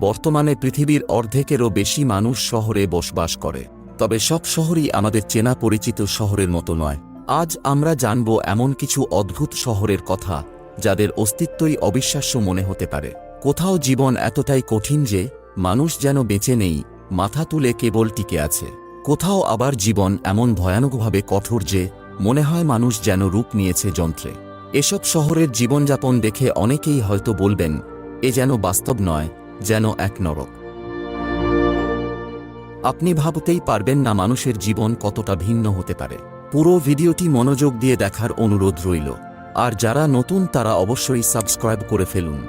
বর্তমানে পৃথিবীর অর্ধেকেরও বেশি মানুষ শহরে বসবাস করে। তবে সব শহরই আমাদের চেনা পরিচিত শহরের মতো নয়। আজ আমরা জানব এমন কিছু অদ্ভুত শহরের কথা, যাদের অস্তিত্বই অবিশ্বাস্য মনে হতে পারে। কোথাও জীবন এতটাই কঠিন যে, মানুষ যেন বেঁচে নেই, মাথা তুলে কেবল টিকে আছে। কোথাও আবার জীবন এমন ভয়ানকভাবে কঠোর যে, মনে হয় মানুষ যেন রূপ নিয়েছে যন্ত্রে। এসব শহরের জীবনযাপন দেখে অনেকেই হয়তো বলবেন, এ যেন বাস্তব নয়। যেন এক নরক। আপনি ভাবতেই পারবেন না মানুষের জীবন কতটা ভিন্ন হতে পারে। পুরো ভিডিওটি মনোযোগ দিয়ে দেখার অনুরোধ রইল। আর যারা নতুন, তারা অবশ্যই সাবস্ক্রাইব করে ফেলুন।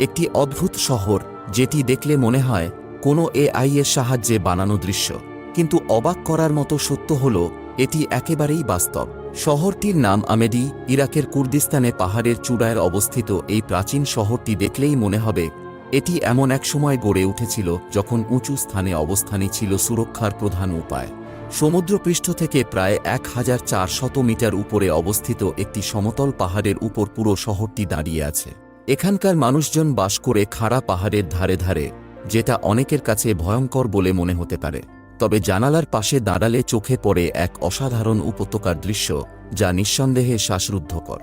একটি অদ্ভুত শহর, যেটি দেখলে মনে হয় কোনো এআই এর সাহায্যে বানানো দৃশ্য। কিন্তু অবাক করার মতো সত্য হল এটি একেবারেই বাস্তব। শহরটির নাম আমেডি, ইরাকের কুর্দিস্তানে পাহাড়ের চূড়ায় অবস্থিত এই প্রাচীন শহরটি দেখলেই মনে হবে, এটি এমন এক সময় গড়ে উঠেছিল যখন উঁচু স্থানে অবস্থানই ছিল সুরক্ষার প্রধান উপায়। সমুদ্রপৃষ্ঠ থেকে প্রায় এক হাজার চারশত মিটার উপরে অবস্থিত একটি সমতল পাহাড়ের উপর পুরো শহরটি দাঁড়িয়ে আছে। এখানকার মানুষজন বাস করে খাড়া পাহাড়ের ধারে ধারে, যেটা অনেকের কাছে ভয়ঙ্কর বলে মনে হতে পারে। তবে জানালার পাশে দাঁড়ালে চোখে পড়ে এক অসাধারণ উপত্যকার দৃশ্য, যা নিঃসন্দেহে শ্বাসরুদ্ধকর।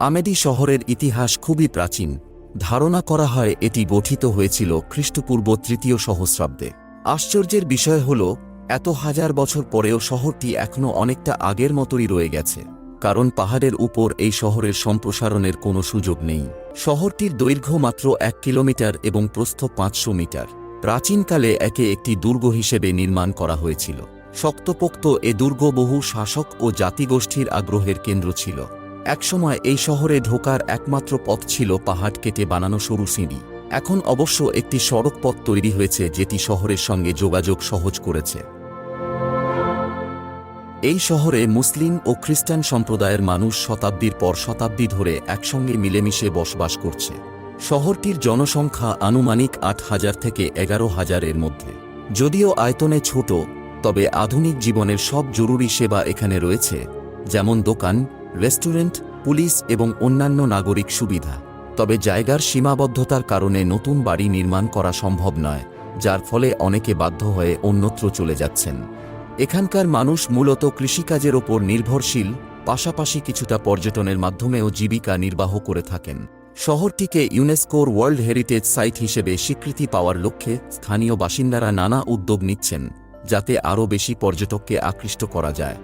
আমেদি শহরের ইতিহাস খুবই প্রাচীন। ধারণা করা হয় এটি গঠিত হয়েছিল খ্রিস্টপূর্ব তৃতীয় সহস্রাব্দে। আশ্চর্যের বিষয় হল, এত হাজার বছর পরেও শহরটি এখনও অনেকটা আগের মতোই রয়ে গেছে। কারণ পাহাড়ের উপর এই শহরের সম্প্রসারণের কোনো সুযোগ নেই। শহরটির দৈর্ঘ্য মাত্র এক কিলোমিটার এবং প্রস্থ পাঁচশো মিটার। প্রাচীনকালে একে একটি দুর্গ হিসেবে নির্মাণ করা হয়েছিল। শক্তপোক্ত এ দুর্গ বহু শাসক ও জাতিগোষ্ঠীর আগ্রহের কেন্দ্র ছিল। একসময় এই শহরে ঢোকার একমাত্র পথ ছিল পাহাড় কেটে বানানো সরু সিঁড়ি। এখন অবশ্য একটি সড়ক পথ তৈরি হয়েছে যেটি শহরের সঙ্গে যোগাযোগ সহজ করেছে। এই শহরে মুসলিম ও খ্রিস্টান সম্প্রদায়ের মানুষ শতাব্দীর পর শতাব্দী ধরে একসঙ্গে মিলেমিশে বসবাস করছে। শহরটির জনসংখ্যা আনুমানিক আট হাজার থেকে এগারো হাজারের মধ্যে। যদিও আয়তনে ছোট, তবে আধুনিক জীবনের সব জরুরি সেবা এখানে রয়েছে, যেমন দোকান, রেস্টুরেন্ট, পুলিশ এবং অন্যান্য নাগরিক সুবিধা। তবে জায়গার সীমাবদ্ধতার কারণে নতুন বাড়ি নির্মাণ করা সম্ভব নয়, যার ফলে অনেকে বাধ্য হয়ে অন্যত্র চলে যাচ্ছেন। এখানকার মানুষ মূলত কৃষিকাজের ওপর নির্ভরশীল, পাশাপাশি কিছুটা পর্যটনের মাধ্যমেও জীবিকা নির্বাহ করে থাকেন। শহরটিকে ইউনেস্কোর ওয়ার্ল্ড হেরিটেজ সাইট হিসেবে স্বীকৃতি পাওয়ার লক্ষ্যে স্থানীয় বাসিন্দারা নানা উদ্যোগ নিচ্ছেন, যাতে আরও বেশি পর্যটককে আকৃষ্ট করা যায়।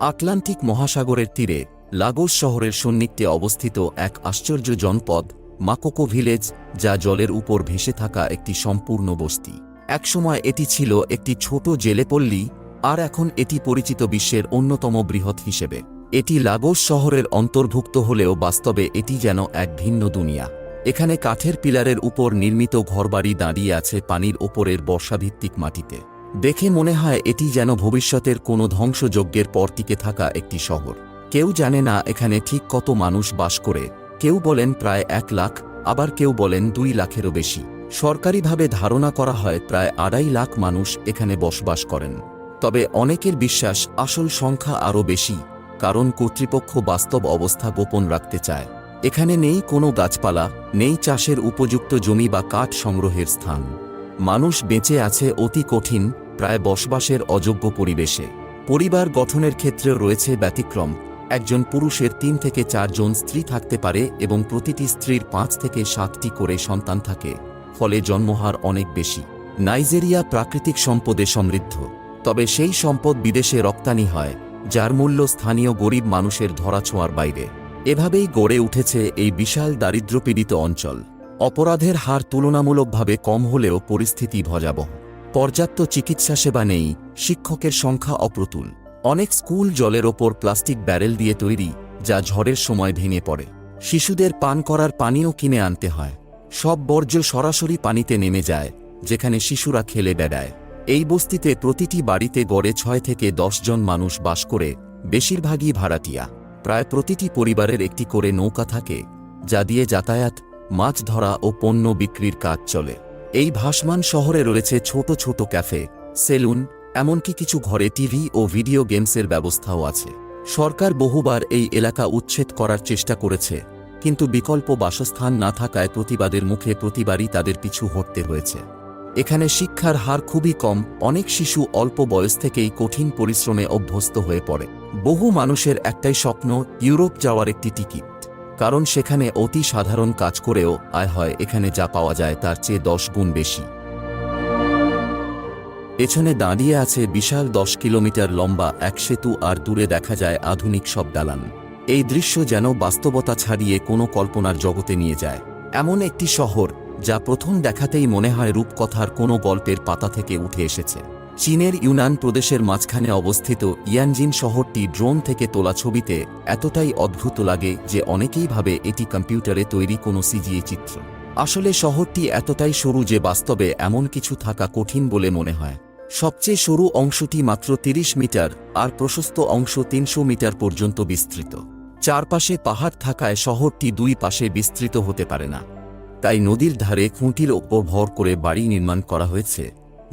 আটলান্টিক মহাসাগরের তীরে লাগোস শহরের সন্নিকটে অবস্থিত এক আশ্চর্য জনপদ, মাকোকো ভিলেজ, যা জলের উপর ভেসে থাকা একটি সম্পূর্ণ বস্তি। একসময় এটি ছিল একটি ছোট জেলেপল্লী, আর এখন এটি পরিচিত বিশ্বের অন্যতম বৃহৎ হিসেবে। এটি লাগোস শহরের অন্তর্ভুক্ত হলেও বাস্তবে এটি যেন এক ভিন্ন দুনিয়া। এখানে কাঠের পিলারের উপর নির্মিত ঘরবাড়ি দাঁড়িয়ে আছে পানির ওপরের বর্ষাভিত্তিক মাটিতে। দেখে মনে হয় এটি যেন ভবিষ্যতের কোনো ধ্বংসযজ্ঞের পর টিকে থাকা একটি শহর। কেউ জানে না এখানে ঠিক কত মানুষ বাস করে। কেউ বলেন প্রায় এক লাখ, আবার কেউ বলেন দুই লাখেরও বেশি। সরকারিভাবে ধারণা করা হয় প্রায় আড়াই লাখ মানুষ এখানে বসবাস করেন। তবে অনেকের বিশ্বাস আসল সংখ্যা আরও বেশি। কারণ কর্তৃপক্ষ বাস্তব অবস্থা গোপন রাখতে চায়। এখানে নেই কোনো গাছপালা, নেই চাষের উপযুক্ত জমি বা কাঠ সংগ্রহের স্থান। মানুষ বেঁচে আছে অতি কঠিন, প্রায় বসবাসের অযোগ্য পরিবেশে। পরিবার গঠনের ক্ষেত্রে রয়েছে ব্যতিক্রম। একজন পুরুষের তিন থেকে চারজন স্ত্রী থাকতে পারে এবং প্রতিটি স্ত্রীর পাঁচ থেকে সাতটি করে সন্তান থাকে, ফলে জন্মহার অনেক বেশি। নাইজেরিয়া প্রাকৃতিক সম্পদে সমৃদ্ধ, তবে সেই সম্পদ বিদেশে রপ্তানি হয়। যার মূল্য স্থানীয় গরিব মানুষের ধরাছোঁয়ার বাইরে। এভাবেই গড়ে উঠেছে এই বিশাল দারিদ্র্যপীড়িত অঞ্চল। অপরাধের হার তুলনামূলকভাবে কম হলেও পরিস্থিতি ভয়াবহ। পর্যাপ্ত চিকিৎসা সেবা নেই, শিক্ষকের সংখ্যা অপ্রতুল। অনেক স্কুল জলের ওপর প্লাস্টিক ব্যারেল দিয়ে তৈরি, যা ঝড়ের সময় ভেঙে পড়ে। শিশুদের পান করার পানিও কিনে আনতে হয়। সব বর্জ্য সরাসরি পানিতে নেমে যায়, যেখানে শিশুরা খেলে বেড়ায়। এই বস্তিতে প্রতিটি বাড়িতে গড়ে ছয় থেকে দশ জন মানুষ বাস করে, বেশিরভাগই ভাড়াটিয়া। প্রায় প্রতিটি পরিবারের একটি করে নৌকা থাকে, যা দিয়ে যাতায়াত, মাছ ধরা ও পণ্য বিক্রির কাজ চলে। এই ভাসমান শহরে রয়েছে ছোট ছোট ক্যাফে, সেলুন, এমনকি কিছু ঘরে টিভি ও ভিডিও গেমসের ব্যবস্থাও আছে। সরকার বহুবার এই এলাকা উচ্ছেদ করার চেষ্টা করেছে, কিন্তু বিকল্প বাসস্থান না থাকায় প্রতিবাদের মুখে প্রতিবারই তাদের পিছু হটতে হয়েছে। এখানে শিক্ষার হার খুবই কম, অনেক শিশু অল্প বয়স থেকেই কঠিন পরিশ্রমে অভ্যস্ত হয়ে পড়ে। বহু মানুষের একটাই স্বপ্ন, ইউরোপ যাওয়ার একটি টিকিট। কারণ সেখানে অতি সাধারণ কাজ করেও আয় হয়, এখানে যা পাওয়া যায় তার চেয়ে দশ গুণ বেশি। পেছনে দাঁড়িয়ে আছে বিশাল দশ কিলোমিটার লম্বা এক সেতু আর দূরে দেখা যায় আধুনিক সব দালান। এই দৃশ্য যেন বাস্তবতা ছাড়িয়ে কোনো কল্পনার জগতে নিয়ে যায়। এমন একটি শহর যা প্রথম দেখাতেই মনে হয় রূপকথার কোনো গল্পের পাতা থেকে উঠে এসেছে। চীনের ইউনান প্রদেশের মাঝখানে অবস্থিত ইয়ানজিন শহরটি ড্রোন থেকে তোলা ছবিতে এতটাই অদ্ভুত লাগে যে অনেকেই ভাবে এটি কম্পিউটারে তৈরি কোনো সিজিএ চিত্র। আসলে শহরটি এতটাই সরু যে বাস্তবে এমন কিছু থাকা কঠিন বলে মনে হয়। সবচেয়ে সরু অংশটি মাত্র ৩০ মিটার আর প্রশস্ত অংশ তিনশো মিটার পর্যন্ত বিস্তৃত। চারপাশে পাহাড় থাকায় শহরটি দুই পাশে বিস্তৃত হতে পারে না। তাই নদীর ধারে খুঁটির ওপর ভর করে বাড়ি নির্মাণ করা হয়েছে,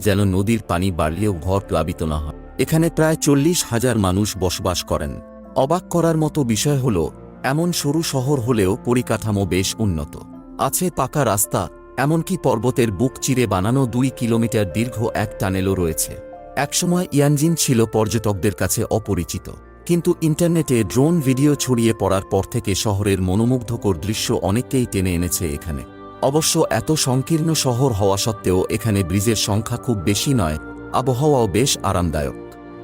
যেন নদীর পানি বাড়লেও ঘর প্লাবিত না হয়। এখানে প্রায় চল্লিশ হাজার মানুষ বসবাস করেন। অবাক করার মতো বিষয় হল, এমন সরু শহর হলেও পরিকাঠামো বেশ উন্নত। আছে পাকা রাস্তা, এমনকি পর্বতের বুক চিরে বানানো দুই কিলোমিটার দীর্ঘ এক টানেলও রয়েছে। একসময় ইয়ানজিন ছিল পর্যটকদের কাছে অপরিচিত, কিন্তু ইন্টারনেটে ড্রোন ভিডিও ছড়িয়ে পড়ার পর থেকে শহরের মনোমুগ্ধকর দৃশ্য অনেককেই টেনে এনেছে এখানে। অবশ্য এত সংকীর্ণ শহর হওয়া সত্ত্বেও এখানে ব্রিজের সংখ্যা খুব বেশি নয়, আবহাওয়াও বেশ আরামদায়ক।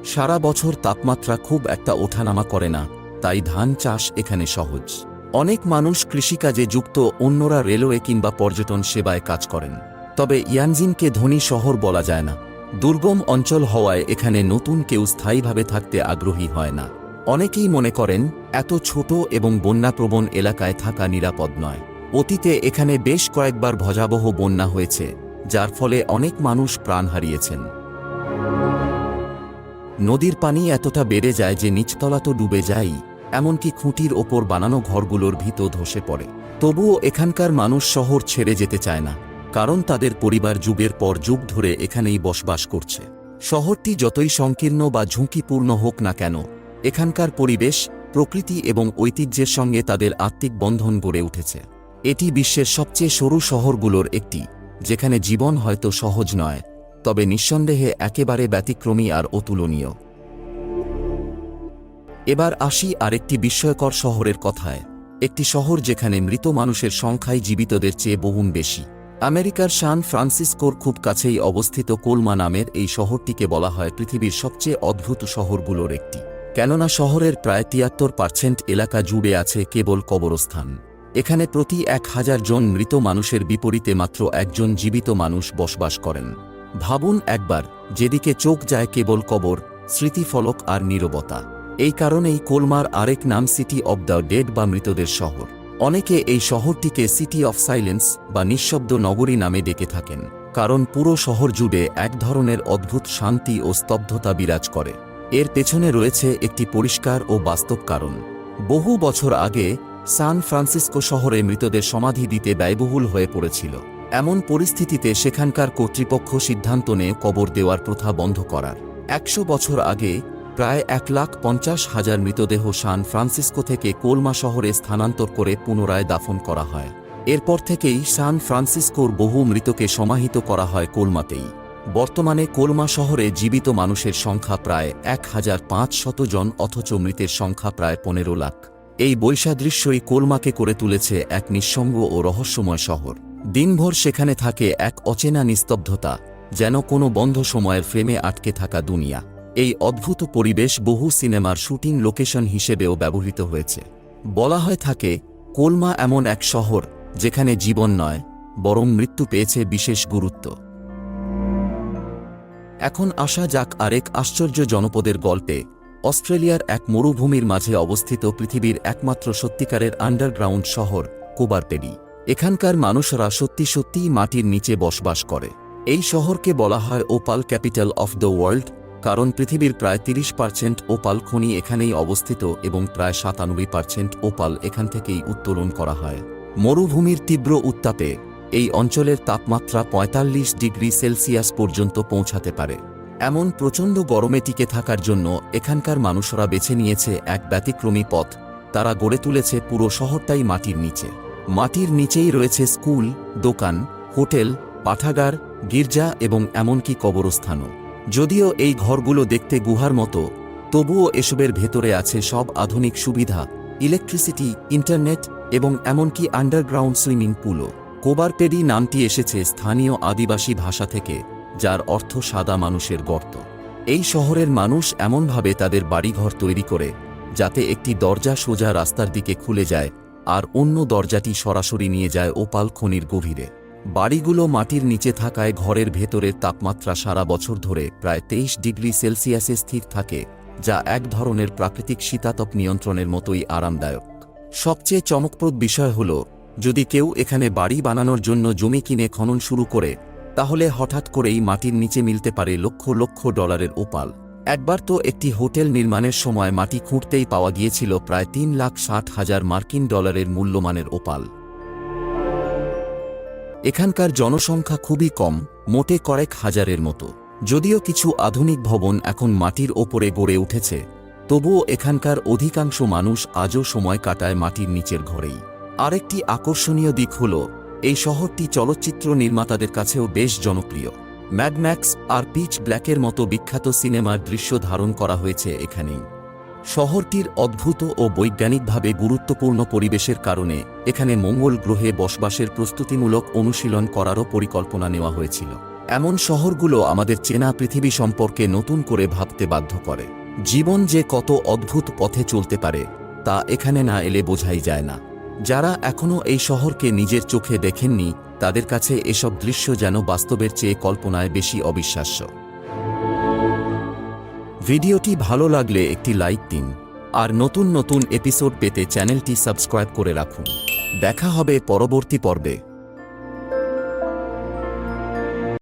সারা বছর তাপমাত্রা খুব একটা ওঠানামা করে না, তাই ধান চাষ এখানে সহজ। অনেক মানুষ কৃষিকাজে যুক্ত, অন্যরা রেলওয়ে কিংবা পর্যটন সেবায় কাজ করেন। তবে ইয়ানজিনকে ধনী শহর বলা যায় না। দুর্গম অঞ্চল হওয়ায় এখানে নতুন কেউ স্থায়ীভাবে থাকতে আগ্রহী হয় না। অনেকেই মনে করেন, এত ছোট এবং বন্যাপ্রবণ এলাকায় থাকা নিরাপদ নয়। অতীতে এখানে বেশ কয়েকবার ভজাবহ বন্যা হয়েছে, যার ফলে অনেক মানুষ প্রাণ হারিয়েছেন। নদীর পানি এতটা বেড়ে যায় যে নিচতলা তো ডুবে যায় এমনকি খুঁটির ওপর বানানো ঘরগুলোর ভিতর ধসে পড়ে। তবুও এখানকার মানুষ শহর ছেড়ে যেতে চায় না, কারণ তাদের পরিবার যুগের পর যুগ ধরে এখানেই বসবাস করছে। শহরটি যতই সংকীর্ণ বা ঝুঁকিপূর্ণ হোক না কেন, এখানকার পরিবেশ, প্রকৃতি এবং ঐতিহ্যের সঙ্গে তাদের আত্মিক বন্ধন গড়ে উঠেছে। এটি বিশ্বের সবচেয়ে সরু শহরগুলোর একটি, যেখানে জীবন হয়তো সহজ নয়, তবে নিঃসন্দেহে একেবারে ব্যতিক্রমী আর অতুলনীয়। এবার আসি আরেকটি বিস্ময়কর শহরের কথায়, একটি শহর যেখানে মৃত মানুষের সংখ্যাই জীবিতদের চেয়ে বহুন বেশি। আমেরিকার সান ফ্রান্সিসকোর খুব কাছেই অবস্থিত কোলমা নামের এই শহরটিকে বলা হয় পৃথিবীর সবচেয়ে অদ্ভুত শহরগুলোর একটি। কেননা শহরের প্রায় তিয়াত্তর পার্সেন্ট এলাকা জুড়ে আছে কেবল কবরস্থান। এখানে প্রতি এক হাজার জন মৃত মানুষের বিপরীতে মাত্র একজন জীবিত মানুষ বসবাস করেন। ভাবুন একবার, যেদিকে চোখ যায় কেবল কবর, স্মৃতিফলক আর নীরবতা। এই কারণেই কোলমার আরেক নাম সিটি অব দ্য ডেড বা মৃতদের শহর। অনেকে এই শহরটিকে সিটি অফ সাইলেন্স বা নিঃশব্দ নগরী নামে ডেকে থাকেন, কারণ পুরো শহর জুড়ে এক ধরনের অদ্ভুত শান্তি ও স্তব্ধতা বিরাজ করে। এর পেছনে রয়েছে একটি পরিষ্কার ও বাস্তব কারণ। বহু বছর আগে সান ফ্রান্সিসকো শহরে মৃতদের সমাধি দিতে ব্যয়বহুল হয়ে পড়েছিল। এমন পরিস্থিতিতে সেখানকার কর্তৃপক্ষ সিদ্ধান্ত নেয় কবর দেওয়ার প্রথা বন্ধ করার। একশো বছর আগে প্রায় এক লাখ পঞ্চাশ হাজার মৃতদেহ সান ফ্রান্সিসকো থেকে কোলমা শহরে স্থানান্তর করে পুনরায় দাফন করা হয়। এরপর থেকেই সান ফ্রান্সিসকোর বহু মৃতকে সমাহিত করা হয় কোলমাতেই। বর্তমানে কোলমা শহরে জীবিত মানুষের সংখ্যা প্রায় এক হাজার পাঁচশত জন, অথচ মৃতের সংখ্যা প্রায় পনেরো লাখ। এই বৈসাদৃশ্যই কোলমাকে করে তুলেছে এক নিঃসঙ্গ ও রহস্যময় শহর। দিনভর সেখানে থাকে এক অচেনা নিস্তব্ধতা, যেন কোনো বন্ধ সময়ের ফ্রেমে আটকে থাকা দুনিয়া। এই অদ্ভুত পরিবেশ বহু সিনেমার শুটিং লোকেশন হিসেবেও ব্যবহৃত হয়েছে। বলা হয় থাকে, কোলমা এমন এক শহর, যেখানে জীবন নয়, বরং মৃত্যু পেয়েছে বিশেষ গুরুত্ব। এখন আসা যাক আরেক আশ্চর্য জনপদের গল্পে অস্ট্রেলিয়ার এক মরুভূমির মাঝে অবস্থিত পৃথিবীর একমাত্র সত্যিকারের আন্ডারগ্রাউন্ড শহর, কোবারপেডি। এখানকার মানুষরা সত্যি সত্যিই মাটির নিচে বসবাস করে। এই শহরকে বলা হয় opal capital of the world, কারণ পৃথিবীর প্রায় তিরিশ পার্সেন্ট ওপাল খনি এখানেই অবস্থিত এবং প্রায় সাতানব্বই পার্সেন্ট ওপাল এখান থেকেই উত্তোলন করা হয়। মরুভূমির তীব্র উত্তাপে এই অঞ্চলের তাপমাত্রা ৪৫ ডিগ্রি সেলসিয়াস পর্যন্ত পৌঁছাতে পারে। এমন প্রচণ্ড গরমে টিকে থাকার জন্য এখানকার মানুষরা বেছে নিয়েছে এক ব্যতিক্রমী পথ। তারা গড়ে তুলেছে পুরো শহরটাই মাটির নিচে। মাটির নিচেই রয়েছে স্কুল, দোকান, হোটেল, পাঠাগার, গির্জা এবং এমনকি কবরস্থানও। যদিও এই ঘরগুলো দেখতে গুহার মতো, তবুও এসবের ভেতরে আছে সব আধুনিক সুবিধা, ইলেকট্রিসিটি, ইন্টারনেট এবং এমনকি আন্ডারগ্রাউন্ড সুইমিং পুলও। কোবারপেডি নামটি এসেছে স্থানীয় আদিবাসী ভাষা থেকে। যার অর্থ সাদা মানুষের গর্ত। এই শহরের মানুষ এমনভাবে তাদের বাড়িঘর তৈরি করে, যাতে একটি দরজা সোজা রাস্তার দিকে খুলে যায় আর অন্য দরজাটি সরাসরি নিয়ে যায় ওপাল খনির গভীরে। বাড়িগুলো মাটির নিচে থাকায় ঘরের ভেতরের তাপমাত্রা সারা বছর ধরে প্রায় তেইশ ডিগ্রি সেলসিয়াসে স্থির থাকে, যা এক ধরনের প্রাকৃতিক শীতাতপ নিয়ন্ত্রণের মতোই আরামদায়ক। সবচেয়ে চমকপ্রদ বিষয় হল, যদি কেউ এখানে বাড়ি বানানোর জন্য জমি কিনে খনন শুরু করে তাহলে হঠাৎ করেই মাটির নিচে মিলতে পারে লক্ষ লক্ষ ডলারের ওপাল। একবার তো একটি হোটেল নির্মাণের সময় মাটি খুঁড়তেই পাওয়া গিয়েছিল প্রায় তিন লাখ ষাট হাজার মার্কিন ডলারের মূল্যমানের ওপাল। এখানকার জনসংখ্যা খুবই কম, মোটে কয়েক হাজারের মতো। যদিও কিছু আধুনিক ভবন এখন মাটির ওপরে গড়ে উঠেছে, তবুও এখানকার অধিকাংশ মানুষ আজও সময় কাটায় মাটির নিচের ঘরেই। আরেকটি আকর্ষণীয় দিক হল এই শহরটি চলচ্চিত্র নির্মাতাদের কাছেও বেশ জনপ্রিয়। ম্যাডম্যাক্স আর পিচ ব্ল্যাকের মতো বিখ্যাত সিনেমার দৃশ্য ধারণ করা হয়েছে এখানেই। শহরটির অদ্ভুত ও বৈজ্ঞানিকভাবে গুরুত্বপূর্ণ পরিবেশের কারণে এখানে মঙ্গল গ্রহে বসবাসের প্রস্তুতিমূলক অনুশীলন করারও পরিকল্পনা নেওয়া হয়েছিল। এমন শহরগুলো আমাদের চেনা পৃথিবী সম্পর্কে নতুন করে ভাবতে বাধ্য করে। জীবন যে কত অদ্ভুত পথে চলতে পারে, তা এখানে না এলে বোঝাই যায় না। যারা এখনও এই শহরকে নিজের চোখে দেখেননি, তাদের কাছে এসব দৃশ্য যেন বাস্তবের চেয়ে কল্পনায় বেশি অবিশ্বাস্য। ভিডিওটি ভালো লাগলে একটি লাইক দিন, আর নতুন নতুন এপিসোড পেতে চ্যানেলটি সাবস্ক্রাইব করে রাখুন। দেখা হবে পরবর্তী পর্বে।